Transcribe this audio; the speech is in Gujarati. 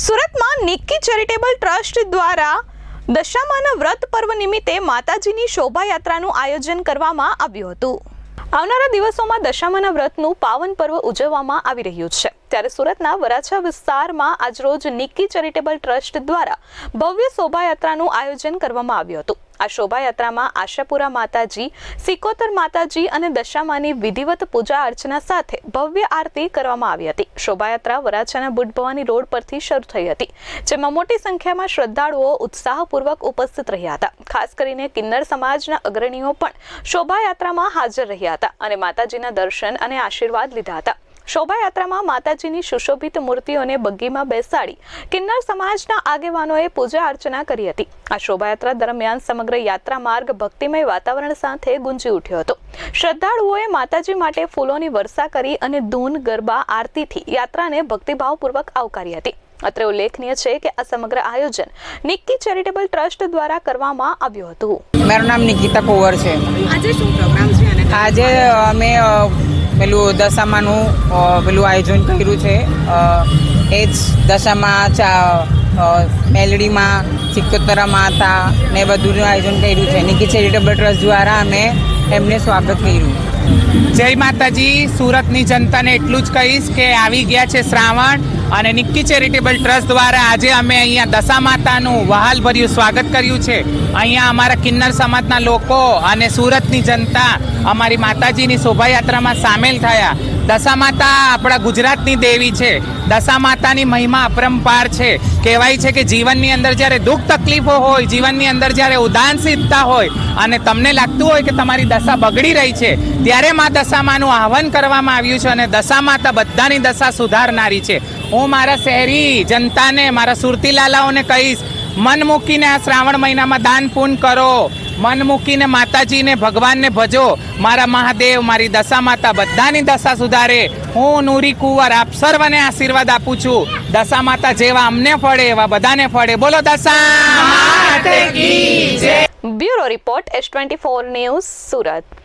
સુરતમાં નિક્કી ચેરિટેબલ ટ્રસ્ટ દ્વારા દશામાના વ્રત પર્વ નિમિત્તે માતાજીની શોભાયાત્રાનું આયોજન કરવામાં આવ્યું હતું. આવનારા દિવસોમાં દશામાના વ્રતનું પાવન પર્વ ઉજવવામાં આવી રહ્યું છે. ત્યારે સુરતના વરાછા વિસ્તારમાં આજરોજ નિક્કી ચેરિટેબલ ટ્રસ્ટ દ્વારા ભવ્ય શોભાયાત્રાનું આયોજન કરવામાં આવ્યું હતું. આ શોભાયાત્રામાં આશાપુરા માતાજી, સિકોતર માતાજી અને દશામાની વિધિવત પૂજા અર્ચના સાથે ભવ્ય આરતી કરવામાં આવી હતી. શોભાયાત્રા વરાછાના બુટ ભવાની રોડ પરથી શરૂ થઈ હતી, જેમાં મોટી સંખ્યામાં શ્રદ્ધાળુઓ ઉત્સાહપૂર્વક ઉપસ્થિત રહ્યા હતા. ખાસ કરીને કિન્નર સમાજના અગ્રણીઓ પણ શોભાયાત્રામાં હાજર રહ્યા હતા અને માતાજીના દર્શન અને આશીર્વાદ લીધા હતા. શોભાયાત્રામાં માતાજીની સુશોભિત મૂર્તિઓને બગ્ગીમાં બેસાડી કિન્નર સમાજના આગેવાનોએ પૂજા અર્ચના કરી હતી. આ શોભાયાત્રા દરમિયાન સમગ્ર યાત્રા માર્ગ ભક્તિમય વાતાવરણ સાથે ગુંજી ઉઠ્યો હતો. શ્રદ્ધાળુઓએ માતાજી માટે ફૂલોની વર્ષા કરી અને ધૂન ગરબા આરતીથી યાત્રાને ભક્તિભાવપૂર્વક આવકારી હતી. અત્રે ઉલ્લેખનીય છે કે આ સમગ્ર આયોજન નિક્કી ચેરિટેબલ ટ્રસ્ટ દ્વારા કરવામાં આવ્યું હતું. મારું નામ નિકિતા કોવર છે. આજે શું પ્રોગ્રામ છે આજે અમે પેલું દશામાનું પેલું આયોજન કર્યું છે. એ જ દશામાં ચા મેલડીમાં સિકોતરા માતા ને બધુંનું આયોજન કર્યું છે. નિકી ચેરિટેબલ ટ્રસ્ટ દ્વારા અમે એમને સ્વાગત કર્યું. જય માતાજી. સુરતની જનતાને એટલું જ કહીશ કે આવી ગયા છે શ્રાવણ. અને નિક્કી ચેરિટેબલ ટ્રસ્ટ દ્વારા આજે અમે અહીંયા દશા માતાનું વહાલભર્યું સ્વાગત કર્યું છે. અહીંયા અમારા કિન્નર સમાજના લોકો અને સુરતની જનતા અમારી માતાજીની શોભાયાત્રામાં સામેલ થયા. દશા માતા આપણા ગુજરાતની દેવી છે. દશા માતાની મહિમા અપરંપાર છે. કહેવાય છે કે જીવનની અંદર જ્યારે દુઃખ તકલીફો હોય, જીવનની અંદર જ્યારે ઉદાસીનતા હોય અને તમને લાગતું હોય કે તમારી દશા બગડી રહી છે, ત્યારે મા દશામાનું આહવાન કરવામાં આવ્યું છે અને દશા માતા બધાની દશા સુધારનારી છે. હું મારા શહેરી જનતાને મારા સુરતી લાલાઓને કહીશ મન મૂકીને આ શ્રાવણ મહિનામાં દાન પૂન કરો. મન મૂકીને માતાજીને ભગવાનને ભજો. મારા મહાદેવ મારી દશા માતા બધાની દશા સુધારે. હું નૂરી કુંવર આપ સર્વને આશીર્વાદ આપું છું. દશા માતા જેવા અમને ફળે એવા બધાને ફળે. બોલો દશા bureau report S twenty four news Surat.